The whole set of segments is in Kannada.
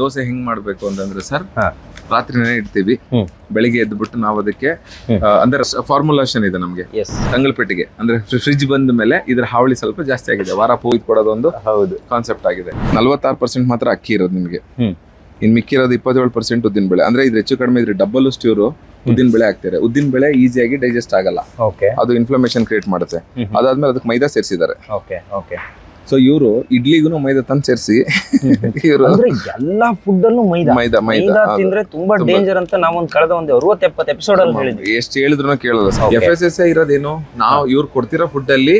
ದೋಸೆ ಹೆಂಗ್ ಮಾಡ್ಬೇಕು ಅಂತಂದ್ರೆ ಸರ್. ರಾತ್ರಿನೇ ಇಡ್ತೀವಿ. ಬೆಳಿಗ್ಗೆ ಎದ್ಬಿಟ್ಟು ನಾವು ಅದಕ್ಕೆ ಅಂದ್ರೆ ಫಾರ್ಮುಲೇಷನ್ ಇದೆ ನಮ್ಗೆ. ಸಂಗಲ್ಪೇಟೆಗೆ ತಂಗಲ್ಪೆಟ್ಟಿಗೆ ಅಂದ್ರೆ ಫ್ರಿಜ್ ಬಂದ ಮೇಲೆ ಇದ್ರ ಹಾವಳಿ ಸ್ವಲ್ಪ ಜಾಸ್ತಿ ಆಗಿದೆ. ವಾರ ಹೋಗಿ ಕೊಡೋದೊಂದು ಹೌದು. ಕಾನ್ಸೆಪ್ಟ್ ಆಗಿದೆ. ನಲ್ವತ್ತಾರು ಪರ್ಸೆಂಟ್ ಮಾತ್ರ ಅಕ್ಕಿ ಇರೋದು ನಿಮಗೆ. ಇನ್ ಮಿಕ್ಕಿರೋದು ಇಪ್ಪತ್ತೇಳು ಪರ್ಸೆಂಟ್ ಉದ್ದಿನ ಬೆಳೆ. ಅಂದ್ರೆ ಇದ್ರ ಹೆಚ್ಚು ಕಡಿಮೆ ಇದ್ರೆ ಡಬಲ್ ಸ್ಟ್ಯೂರು ಉದ್ದಿನ ಬೆಳೆ ಹಾಕ್ತಾರೆ. ಉದ್ದಿನ ಬೆಳೆ ಈಸಿಯಾಗಿ ಡೈಜೆಸ್ಟ್ ಆಗಲ್ಲ. ಅದು ಇನ್ಫ್ಲಮೇಷನ್ ಕ್ರಿಯೇಟ್ ಮಾಡುತ್ತೆ. ಅದಾದ್ಮೇಲೆ ಅದಕ್ಕೆ ಮೈದಾ ಸೇರಿಸಿದ್ದಾರೆ. ಸೊ ಇವರು ಇಡ್ಲಿಗೂ ಮೈದಾ ತಂದು ಸೇರಿಸಿ. ಇವರು ಅಂದ್ರೆ ಎಲ್ಲಾ ಫುಡ್ ಅಲ್ಲೂ ಮೈದಾ. ಮೈದಾ ಮೈದಾ ತಿಂದ್ರೆ ತುಂಬಾ ಡೇಂಜರ್ ಅಂತ ನಾವೊಂದು ಕಳೆದ ಒಂದು ಅರವತ್ತು ಎಪ್ಪತ್ತು ಎಪಿಸೋಡ್ ಅಲ್ಲಿ ಹೇಳಿದ್ವಿ. ಎಷ್ಟು ಹೇಳಿದ್ರು ಕೇಳಲ್ಲ. ಸರ್ ಎಫ್ ಎಸ್ ಎಸ್ ಇರೋದೇನು? ನಾವು ಇವ್ರು ಕೊಡ್ತಿರೋ ಫುಡ್ ಅಲ್ಲಿ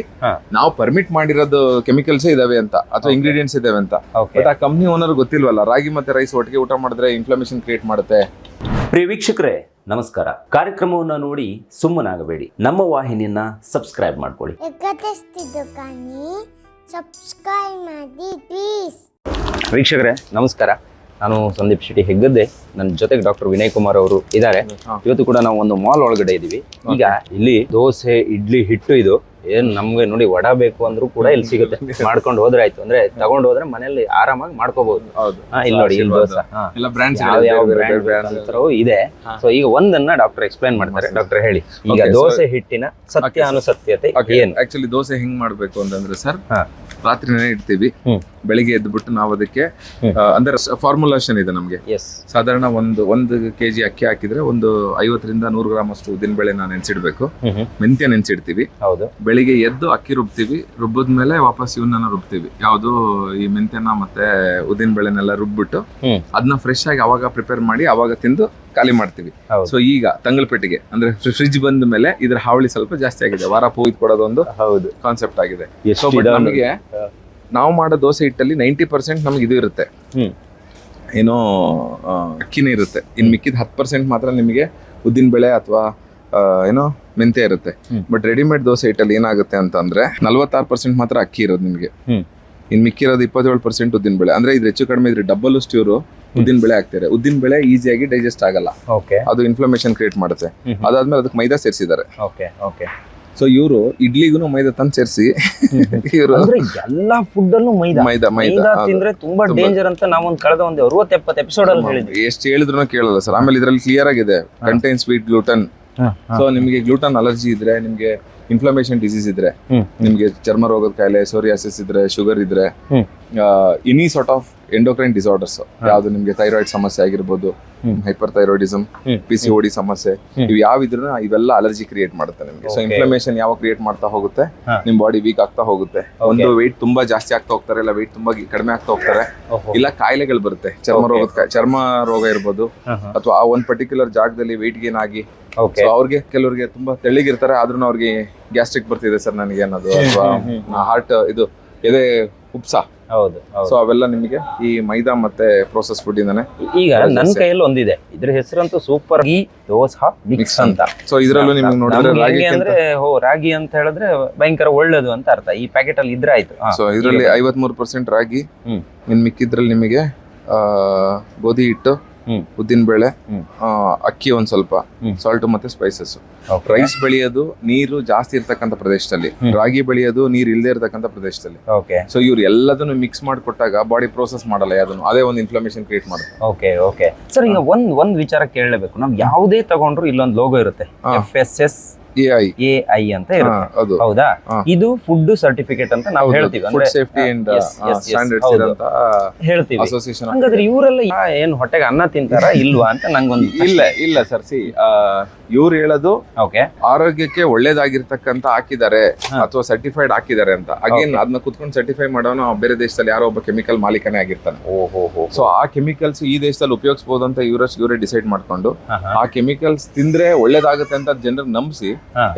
ನಾವು ಪರ್ಮಿಟ್ ಮಾಡಿರೋದು ಕೆಮಿಕಲ್ಸ್ ಇದಾವೆ ಅಂತ ಅಥವಾ. ಇಂಗ್ರೀಡಿಯೆಂಟ್ಸ್ ಇದಾವೆ ಅಂತ. ಬಟ್ ಆ ಕಂಪ್ನಿ ಓನರ್ ಗೊತ್ತಿಲ್ವಲ್ಲ ರಾಗಿ ಮತ್ತೆ ರೈಸ್ ಒಟ್ಟಿಗೆ ಊಟ ಮಾಡಿದ್ರೆ ಇನ್ಫ್ಲಮೇಷನ್ ಕ್ರಿಯೇಟ್ ಮಾಡುತ್ತೆ. ಪ್ರಿಯ ವೀಕ್ಷಕರೇ ನಮಸ್ಕಾರ. ಕಾರ್ಯಕ್ರಮವನ್ನು ನೋಡಿ ಸುಮ್ಮನಾಗಬೇಡಿ. ನಮ್ಮ ವಾಹಿನಿಯನ್ನ ಸಬ್ಸ್ಕ್ರೈಬ್ ಮಾಡ್ಕೊಳ್ಳಿ. ಸಬ್ಸ್ಕ್ರೈಬ್ ಮಾಡಿ ಪ್ಲೀಸ್ ವೀಕ್ಷಕರೇ ನಮಸ್ಕಾರ. ನಾನು ಸಂದೀಪ್ ಶೆಟ್ಟಿ ಹೆಗ್ಗದ್ದೆ. ನನ್ನ ಜೊತೆಗೆ ಡಾಕ್ಟರ್ ವಿನಯ್ ಕುಮಾರ್ ಅವರು ಇದ್ದಾರೆ. ಇವತ್ತು ಕೂಡ ನಾವು ಒಂದು ಮಾಲ್ ಒಳಗಡೆ ಇದ್ದೀವಿ ಈಗ ಇಲ್ಲಿ ದೋಸೆ ಇಡ್ಲಿ ಹಿಟ್ಟು ಇದು. ಏನ್ ನಮ್ಗೆ ನೋಡಿ ವಡ ಬೇಕು ಅಂದ್ರೂ ಕೂಡ ಇಲ್ಲಿ ಸಿಗುತ್ತೆ. ಮಾಡ್ಕೊಂಡು ಹೋದ್ರೆ ಆಯ್ತು. ಅಂದ್ರೆ ತಗೊಂಡು ಹೋದ್ರೆ ಮನೆಯಲ್ಲಿ ಆರಾಮಾಗಿ ಮಾಡ್ಕೋಬಹುದು ಹೌದು. ಇಲ್ಲಿ ನೋಡಿ ಇಲ್ಲಿ ದೋಸೆ. ಯಾವ ಇದೆ ಸೊ ಈಗ ಒಂದನ್ನ ಡಾಕ್ಟರ್ ಎಕ್ಸ್ಪ್ಲೈನ್ ಮಾಡ್ತಾರೆ. ಡಾಕ್ಟರ್ ಹೇಳಿ. ಈಗ ದೋಸೆ ಹಿಟ್ಟಿನ ಸತ್ಯಾನುಸತ್ಯತೆ ಏನು? ಆಕ್ಚುಲಿ ದೋಸೆ ಹೆಂಗ್ ಮಾಡ್ಬೇಕು ಅಂತಂದ್ರೆ ಸರ್. ರಾತ್ರಿನೇ ಇಡ್ತೀವಿ. ಬೆಳಿಗ್ಗೆ ಎದ್ಬಿಟ್ಟು ನಾವು ಅದಕ್ಕೆ. ಅಂದ್ರೆ ಫಾರ್ಮುಲೇಷನ್ ಇದೆ ನಮಗೆ. ಎಸ್ ಸಾಧಾರಣ ಒಂದು ಒಂದು ಕೆಜಿ ಅಕ್ಕಿ ಹಾಕಿದ್ರೆ ಒಂದು ಐವತ್ತರಿಂದ ನೂರು ಗ್ರಾಮ್ ಅಷ್ಟು ಉದ್ದಿನ ಬೆಳೆನ ನೆನ್ಸಿಡ್ಬೇಕು. ಮೆಂತ್ಯ ನೆನ್ಸಿಡ್ತೀವಿ. ಹೌದು. ಬೆಳಿಗ್ಗೆ ಎದ್ದು ಅಕ್ಕಿ ರುಬ್ತೀವಿ. ರುಬ್ಬಿದ್ಮೇಲೆ ವಾಪಸ್ ಇವನ್ನ ರುಬ್ತೀವಿ. ಯಾವುದು ಈ ಮೆಂತ್ಯನ ಮತ್ತೆ ಉದ್ದಿನ ಬೆಳೆನೆಲ್ಲ ರುಬ್ಬಿಟ್ಟು ಅದನ್ನ ಫ್ರೆಶ್ ಆಗಿ ಅವಾಗ ಪ್ರಿಪೇರ್ ಮಾಡಿ ಅವಾಗ ತಿಂದು ಖಾಲಿ ಮಾಡ್ತೀವಿ. ಸೊ ಈಗ ತಂಗಲ್ಪೇಟೆಗೆ ಅಂದ್ರೆ ಫ್ರಿಜ್ ಬಂದ ಮೇಲೆ ಇದ್ರ ಹಾವಳಿ ಸ್ವಲ್ಪ ಜಾಸ್ತಿ ಆಗಿದೆ. ವಾರ ಪೂಯ್ದು ಕೊಡೋದೊಂದು ಹೌದು. ಕಾನ್ಸೆಪ್ಟ್ ಆಗಿದೆ. ಸೊ ಬಟ್ ನಮಗೆ ನಾವು ಮಾಡೋ ದೋಸೆ ಹಿಟ್ಟಲ್ಲಿ ನೈಂಟಿ ಪರ್ಸೆಂಟ್ ನಮ್ಗೆ ಇದು ಇರುತ್ತೆ. ಏನೋ ಅಕ್ಕಿನೇ ಇರುತ್ತೆ. ಇನ್ ಮಿಕ್ಕಿದ ಹತ್ತು ಪರ್ಸೆಂಟ್ ಮಾತ್ರ ನಿಮಗೆ ಉದ್ದಿನ ಬೆಳೆ ಅಥವಾ ಏನೋ ಮೆಂತೆ ಇರುತ್ತೆ. ಬಟ್ ರೆಡಿಮೇಡ್ ದೋಸೆ ಹಿಟ್ಟಲ್ಲಿ ಏನಾಗುತ್ತೆ ಅಂತ ಅಂದ್ರೆ ನಲ್ವತ್ತಾರು ಪರ್ಸೆಂಟ್ ಮಾತ್ರ ಅಕ್ಕಿ ಇರೋದು ನಿಮಗೆ. ಹ್ಮ್. ಇನ್ ಮಿಕ್ಕಿರೋದು ಇಪ್ಪತ್ತೇಳು ಪರ್ಸೆಂಟ್ ಉದ್ದಿನ ಬೆಳೆ. ಅಂದ್ರೆ ಇದು ಹೆಚ್ಚು ಕಡಿಮೆ ಇದ್ರೆ ಡಬಲ್ ಸ್ಟ್ಯೂರು ಉದ್ದಿನ ಬೆಳೆ ಹಾಕ್ತಾರೆ ಉದ್ದಿನ ಬೆಳೆ ಈಸಿಯಾಗಿ ಡೈಜೆಸ್ಟ್ ಆಗಲ್ಲ. ಓಕೆ ಅದು ಇನ್ಫ್ಲಮೇಷನ್ ಕ್ರಿಯೇಟ್ ಮಾಡುತ್ತೆ. ಅದಾದ್ಮೇಲೆ ಅದಕ್ಕೆ ಮೈದಾ ಸೇರಿಸಿದ್ದಾರೆ. ಓಕೆ ಓಕೆ ಸೊ ಇವರು ಇಡ್ಲಿಗೂ ಮೈದಾ ತಂದು ಸೇರಿಸಿ. ಇವರು ಎಲ್ಲಾ ಫುಡ್ ಅಲ್ಲೂ ಮೈದಾ. ಮೈದಾ ತಿಂದ್ರೆ ತುಂಬಾ ಡೇಂಜರ್ ಅಂತ ನಾವೊಂದು ಕಳೆದ ಒಂದು ಅರವತ್ತು ಎಪ್ಪತ್ತು ಎಪಿಸೋಡ್ ಅಲ್ಲಿ ಹೇಳಿದ್ವಿ. ಎಷ್ಟು ಹೇಳಿದ್ರು ಕೇಳಲ್ಲ ಸರ್ ಆಮೇಲೆ ಇದ್ರಲ್ಲಿ ಕ್ಲಿಯರ್ ಆಗಿದೆ. ಕಂಟೈನ್ ಸ್ವೀಟ್ ಗ್ಲೂಟನ್ ಸೊ ನಿಮಗೆ ಗ್ಲೂಟನ್ ಅಲರ್ಜಿ ಇದ್ರೆ ನಿಮಗೆ ಇನ್ಫ್ಲಮೇಷನ್ ಡಿಸೀಸ್ ಇದ್ರೆ. ನಿಮಗೆ ಚರ್ಮ ರೋಗದ ಕಾಯಿಲೆ ಸೋರಿಯಾಸಿಸ್ ಇದ್ರೆ ಶುಗರ್ ಇದ್ರೆ. Any sort of endocrine disorders ಯಾವ್ದು ನಿಮ್ಗೆ ಥೈರಾಯ್ಡ್ ಸಮಸ್ಯೆ ಆಗಿರ್ಬೋದು hyper thyroidism. P C O D ಸಮಸ್ಯೆ. ಇವು ಯಾವ ಇದ್ರೂ ಇವೆಲ್ಲ ಅಲರ್ಜಿ ಕ್ರಿಯೇಟ್ ಮಾಡುತ್ತೆ ನಿಮಗೆ. ಸೊ. ಇನ್ಫ್ಲಮೇಷನ್ ಯಾವ ಕ್ರಿಯೇಟ್ ಮಾಡ್ತಾ ಹೋಗುತ್ತೆ. ನಿಮ್ ಬಾಡಿ ವೀಕ್ ಆಗ್ತಾ ಹೋಗುತ್ತೆ. ಒಂದು ವೆಯ್ಟ್ ತುಂಬಾ ಜಾಸ್ತಿ ಆಗ್ತಾ ಹೋಗ್ತಾರೆ ಇಲ್ಲ ವೆಯ್ಟ್ ತುಂಬಾ ಕಡಿಮೆ ಆಗ್ತಾ ಹೋಗ್ತಾರೆ ಇಲ್ಲ ಕಾಯಿಲೆಗಳು ಬರುತ್ತೆ. ಚರ್ಮ ರೋಗ ರೋಗದ ಚರ್ಮ ರೋಗ ಇರ್ಬೋದು ಅಥವಾ ಆ ಒಂದ್ ಪರ್ಟಿಕ್ಯುಲರ್ ಜಾಗದಲ್ಲಿ ವೆಯ್ಟ್ ಗೇನ್ ಆಗಿ ಅವ್ರಿಗೆ ಕೆಲವರಿಗೆ ತುಂಬಾ ತೆಳ್ಳಗಿರ್ತಾರೆ ಆದ್ರೂ ಅವ್ರಿಗೆ ಗ್ಯಾಸ್ಟ್ರಿಕ್ ಬರ್ತಿದೆ ಸರ್ ನನಗೆ ಅನ್ನೋದು ಅಥವಾ ಹಾರ್ಟ್ ಇದು ಎದೆ ಉಪ್ಸ? ಹೌದು ಸೊ ಅವೆಲ್ಲ ನಿಮಗೆ ಈ ಮೈದಾ ಮತ್ತೆ ಪ್ರೋಸೆಸ್ ಫುಡ್ ಇಂದಾನೆ ಈಗ ನನ್ನ. ಕೈಯಲ್ಲಿ ಒಂದಿದೆ. ಇದ್ರ ಹೆಸರಂತೂ ಸೂಪರ್ ಈ ದೋಸಾ ಮಿಕ್ಸ್ ಅಂತ. ಸೊ ಇದ್ರಲ್ಲೂ ನಿಮ್ಗೆ ನೋಡಿದ್ರೆ ರಾಗಿ ಅಂದ್ರೆ ಹೋ ರಾಗಿ ಅಂತ ಹೇಳಿದ್ರೆ ಭಯಂಕರ ಒಳ್ಳೇದು ಅಂತ ಅರ್ಥ. ಈ ಪ್ಯಾಕೆಟ್ ಅಲ್ಲಿ ಇದ್ರೆ ಆಯ್ತು. ಸೊ ಇದರಲ್ಲಿ ಐವತ್ಮೂರು ಪರ್ಸೆಂಟ್ ರಾಗಿ ಹ್ಮ್. ಇನ್ ಮಿಕ್ಕಿದ್ರಲ್ಲಿ ನಿಮಗೆ ಆ, ಗೋಧಿ ಹಿಟ್ಟು ಹ್ಮ್. ಉದ್ದಿನ ಬೇಳೆ ಹ್ಮ್. ಅಕ್ಕಿ ಒಂದ್ ಸ್ವಲ್ಪ. ಸಾಲ್ಟ್ ಮತ್ತೆ ಸ್ಪೈಸಸ್. ರೈಸ್ ಬೆಳೆಯೋದು ನೀರು ಜಾಸ್ತಿ ಇರ್ತಕ್ಕಂಥ ಪ್ರದೇಶದಲ್ಲಿ. ರಾಗಿ ಬೆಳೆಯೋದು ನೀರು ಇಲ್ಲದೆ ಇರತಕ್ಕಂಥ ಪ್ರದೇಶದಲ್ಲಿ. ಓಕೆ ಸೊ ಇವ್ರು ಎಲ್ಲದನ್ನು ಮಿಕ್ಸ್ ಮಾಡಿಕೊಟ್ಟಾಗ ಬಾಡಿ ಪ್ರೋಸೆಸ್ ಮಾಡಲ್ಲ ಯಾವ್ದನ್ನು. ಅದೇ ಒಂದು ಇನ್ಫ್ಲಮೇಷನ್ ಕ್ರಿಯೇಟ್ ಮಾಡುತ್ತೆ. ಓಕೆ ಓಕೆ ಸರ್ ಈಗ ಒಂದ್ ಒಂದ್ ವಿಚಾರ ಕೇಳಬೇಕು ನಾವು ಯಾವುದೇ ತಗೊಂಡ್ರು ಇಲ್ಲೊಂದು ಲೋಗೋ ಇರುತ್ತೆ. F S S A I ಅಂತ ಇರುತ್ತೆ. ಹೌದಾ? ಇದು ಫುಡ್ ಸರ್ಟಿಫಿಕೇಟ್ ಅಂತ ನಾವು ಹೇಳ್ತೀವಿ. ಹೇಳ್ತೀವಿ. ಹಂಗಾದ್ರೆ ಇವರೆಲ್ಲ ಏನ್ ಹೊಟ್ಟೆಗೆ ಅನ್ನ ತಿಂತಾರ ಇಲ್ವಾ ಅಂತ ನಂಗೊಂದು ಇಲ್ಲ ಇಲ್ಲ ಸರ್. ಸಿ ಇವ್ರು ಹೇಳೋದು ಓಕೆ. ಆರೋಗ್ಯಕ್ಕೆ ಒಳ್ಳೇದಾಗಿರ್ತಕ್ಕಂತ ಹಾಕಿದ್ದಾರೆ. ಅಥವಾ ಸರ್ಟಿಫೈಡ್ ಹಾಕಿದ್ದಾರೆ ಅಂತ. ಅಗೇನ್. ಅದನ್ನ ಕುತ್ಕೊಂಡು ಸರ್ಟಿಫೈ ಮಾಡೋನು ಬೇರೆ ದೇಶದಲ್ಲಿ ಯಾರೋ ಒಬ್ಬ ಕೆಮಿಕಲ್ ಮಾಲೀಕನೇ ಆಗಿರ್ತಾನೆ. ಓಹೋ ಸೊ ಆ ಕೆಮಿಕಲ್ಸ್ ಈ ದೇಶದಲ್ಲಿ ಉಪಯೋಗಿಸಬಹುದು ಅಂತ ಇವರ ಇವರೇ ಡಿಸೈಡ್ ಮಾಡ್ಕೊಂಡು ಆ ಕೆಮಿಕಲ್ಸ್ ತಿಂದ್ರೆ ಒಳ್ಳೇದಾಗುತ್ತೆ ಅಂತ ಜನರಿಗೆ ನಂಬಿಸಿ.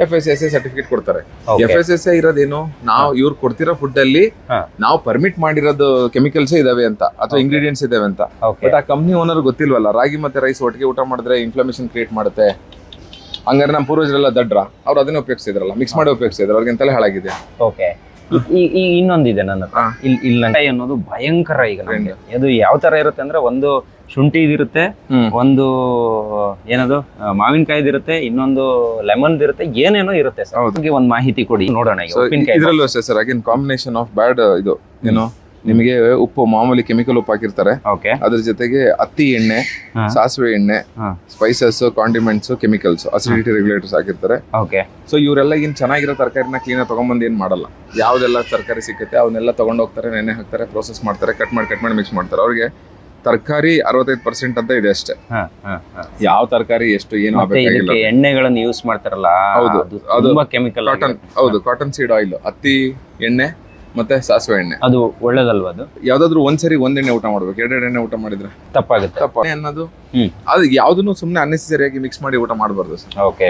F S S A certificate ಕೊಡ್ತಾರೆ. ಎಫ್ ಎಸ್ ಎಸ್ ಎ ಇರೋದೇನು? ನಾವು ಇವ್ರು ಕೊಡ್ತಿರೋ ಫುಡ್ ಅಲ್ಲಿ ನಾವು ಪರ್ಮಿಟ್ ಮಾಡಿರೋದು ಕೆಮಿಕಲ್ಸ್ ಇದಾವೆ ಅಂತ ಅಥವಾ. ಇಂಗ್ರೀಡಿಯೆಂಟ್ಸ್ ಇದಾವೆ ಅಂತ. ಬಟ್ ಆ ಕಂಪ್ನಿ ಓನರ್ ಗೊತ್ತಿಲ್ವಲ್ಲ ರಾಗಿ ಮತ್ತೆ ರೈಸ್ ಒಟ್ಟಿಗೆ ಊಟ ಮಾಡಿದ್ರೆ ಇನ್ಫ್ಲಮೇಷನ್ ಕ್ರಿಯೇಟ್ ಮಾಡುತ್ತೆ. ಹಂಗಾರೆ ನಮ್ಮ ಪೂರ್ವಜರೆಲ್ಲ ದಡ್ರ. ಅವ್ರು ಅದನ್ನೇ ಉಪಯೋಗಿಸಿದ್ರಲ್ಲ ಮಿಕ್ಸ್ ಮಾಡಿ ಉಪಯೋಗಿಸಿದ್ರು ಅವ್ರಿಗೆ ಅಂತಲೇ ಹಾಳಾಗಿದೆ. ಓಕೆ ಈ ಇನ್ನೊಂದಿದೆ ನನ್ನ. ಇಲ್ಲಿ ಇಲ್ಲಿ ಅನ್ನೋದು ಭಯಂಕರ ಈಗ ಅದು ಯಾವ ತರ ಇರುತ್ತೆ ಅಂದ್ರೆ ಒಂದು ಶುಂಠಿ ಇದಿರುತ್ತೆ ಒಂದು ಏನದು ಮಾವಿನಕಾಯಿ ಇರುತ್ತೆ ಇನ್ನೊಂದು ಲೆಮನ್ ಇರುತ್ತೆ ಏನೇನೋ ಇರುತ್ತೆ ಸರ್. ಒಂದು ಮಾಹಿತಿ ಕೊಡಿ ನೋಡೋಣ ಇದರಲ್ಲೂ ಅಷ್ಟೇ sir again combination of bad ಇದು ಏನು ನಿಮಗೆ ಉಪ್ಪು ಮಾಮೂಲಿ ಕೆಮಿಕಲ್ ಉಪ್ಪು ಹಾಕಿರ್ತಾರೆ. ಅದ್ರ ಜೊತೆಗೆ ಅತ್ತಿ ಎಣ್ಣೆ. ಸಾಸಿವೆ ಎಣ್ಣೆ. Spices condiments chemicals acidity regulators ಹಾಕಿರ್ತಾರೆ. ಓಕೆ ಸೊ ಇವರೆಲ್ಲ ಇನ್ ಚೆನ್ನಾಗಿರೋ ತರಕಾರಿನ ಕ್ಲೀನ್ ತಗೊಂಡ್ಬಂದು ಏನು ಮಾಡಲ್ಲ. ಯಾವ್ದೆಲ್ಲ ತರಕಾರಿ ಸಿಕ್ಕುತ್ತೆ ಅವನ್ನೆಲ್ಲ ತಗೊಂಡೋಗ್ತಾರೆ ನೆನೆ ಹಾಕ್ತಾರೆ ಪ್ರೋಸೆಸ್ ಮಾಡ್ತಾರೆ ಕಟ್ ಮಾಡಿ ಕಟ್ ಮಾಡಿ ಮಿಕ್ಸ್ ಮಾಡ್ತಾರೆ. ಅವ್ರಿಗೆ ತರಕಾರಿ ಅರವತ್ತೈದು ಪರ್ಸೆಂಟ್ ಅಂತ ಇದೆ ಅಷ್ಟೇ. ಯಾವ ತರಕಾರಿ ಎಷ್ಟು ಏನು ಎಣ್ಣೆಗಳನ್ನು ಯೂಸ್ ಮಾಡ್ತಾರಲ್ಲ ಹೌದು, ಅದು ಕೆಮಿಕಲ್ ಕಾಟನ್ ಹೌದು ಕಾಟನ್ ಸೀಡ್ ಆಯಿಲ್ ಹತ್ತಿ ಎಣ್ಣೆ ಮತ್ತೆ ಸಾಸಿವೆ ಎಣ್ಣೆ. ಅದು ಒಳ್ಳೇದಲ್ವಾ ಅದು? ಯಾವ್ದಾದ್ರು ಒಂದ್ಸರಿ ಒಂದ್ ಎಣ್ಣೆ ಊಟ ಮಾಡ್ಬೇಕು. ಎರಡೆರಡು ಎಣ್ಣೆ ಊಟ ಮಾಡಿದ್ರೆ. ತಪ್ಪಾಗುತ್ತೆ. ತಪ್ಪ ಅನ್ನೋದು. ಅದು ಯಾವ್ದನ್ನು ಸುಮ್ಮನೆ ಅನ್ನೆಸರಿಯಾಗಿ ಮಿಕ್ಸ್ ಮಾಡಿ ಊಟ ಮಾಡಬಾರ್ದು ಓಕೆ